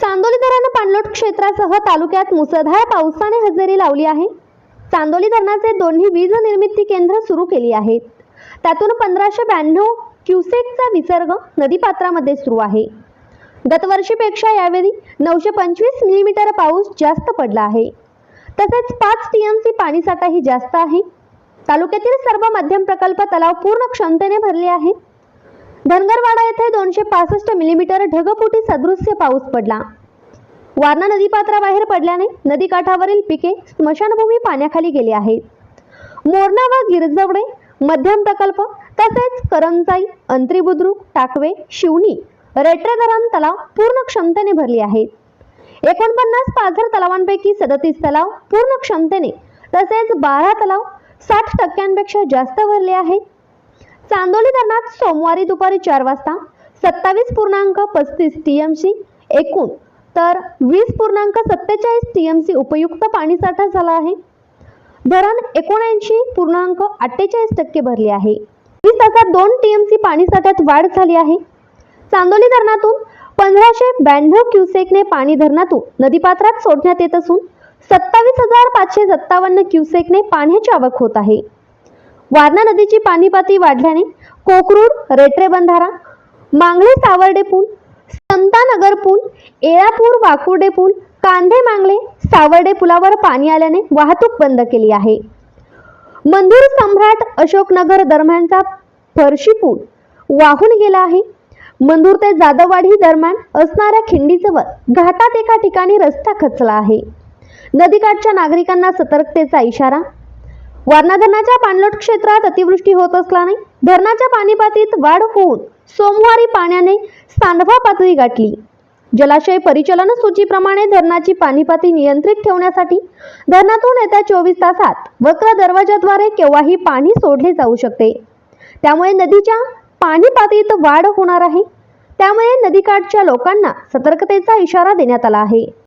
चांदोली धरण पाणलोट क्षेत्रासह तालुक्यात मुसळधार पावसाने हजेरी लावली आहे. चांदोली धरणाचे दोन्ही वीज निर्मिती केंद्र सुरू केली आहेत. त्यातून पंधराशे ब्याण्णव क्युसेकचा विसर्ग नदीपात्रामध्ये सुरू आहे. गतवर्षीपेक्षा यावेळी नऊशे पंचवीस मिलीमीटर पाऊस जास्त पडला आहे. तसेच पाच टीएमसी पाणीसाठाही जास्त आहे. तालुक्यातील सर्व मध्यम प्रकल्प तलाव पूर्ण क्षमतेने भरले आहेत. धनगरवाडा येथे दोनशे पासष्ट मिलीमीटर ढगफुटी सदृश्य पाऊस पडला. वारणा नदीपात्राबाहेर पडल्याने नदीकाठावरील पिके स्मशानभूमी पाण्याखाली गेली आहेत. मोरणा व गिरजवडे मध्यम प्रकल्प तसेच करंजाई अंत्री बुद्रुक टाकवे शिवणी रेट्रे धरण तलाव पूर्ण क्षमतेने भरले आहेत. एकोणपन्नास पाझर तलावांपैकी सदतीस तलाव पूर्ण क्षमतेने तसेच बारा तलाव साठ टक्क्यांपेक्षा जास्त भरले आहेत. चांदोली धरणात सोमवारी दुपारी चार वाजता सत्तावीस पूर्णांक पस्तीस टी एम सी एकूण तर वीस पूर्णांक सत्तेचाळीस टी एम सी उपयुक्त पाणीसाठा झाला आहे. धरण एकोणऐंशी पूर्णांक अठ्ठेचाळीस टक्के भरले आहे. वीस तासात दोन टी एम सी पाणीसाठ्यात वाढ झाली आहे. चांदोली धरणातून पंधराशे ब्याण्णव क्युसेकने पाणी धरणातून नदीपात्रात सोडण्यात येत असून सत्तावीस हजार पाचशे सत्तावन्न क्युसेकने पाण्याची आवक होत आहे. वारणा नदीची पाणी पातळी वाढल्याने कोकरूड रेट्रे बंधारा मांगले सावर्डे पूल संतानगर पूल एळापूर वाकुर्डे पूल कांधे मांगले सावर्डे पुलावर पाणी आल्याने वाहतूक बंद केली आहे. मंदूर सम्राट अशोकनगर दरम्यानचा फरशी पूल वाहून गेला आहे. मंदूर ते जाधववाडी दरम्यान असणाऱ्या खिंडीजवळ घाटात एका ठिकाणी रस्ता खचला आहे. नदीकाठच्या नागरिकांना सतर्कतेचा इशारा वारणा धरणाच्या पाणलोट क्षेत्रात अतिवृष्टी होत असल्याने धरणाच्या पाणीपातीत वाढ होऊन सोमवारी पाण्याने सांडवा पातळी गाठली. जलाशय परिचलन सूचीप्रमाणे धरणाची पाणीपाती नियंत्रित ठेवण्यासाठी धरणातून येत्या चोवीस तासात वक्र दरवाजाद्वारे केव्हाही पाणी सोडले जाऊ शकते. त्यामुळे नदीच्या पाणीपातळीत वाढ होणार आहे. त्यामुळे नदीकाठच्या लोकांना सतर्कतेचा इशारा देण्यात आला आहे.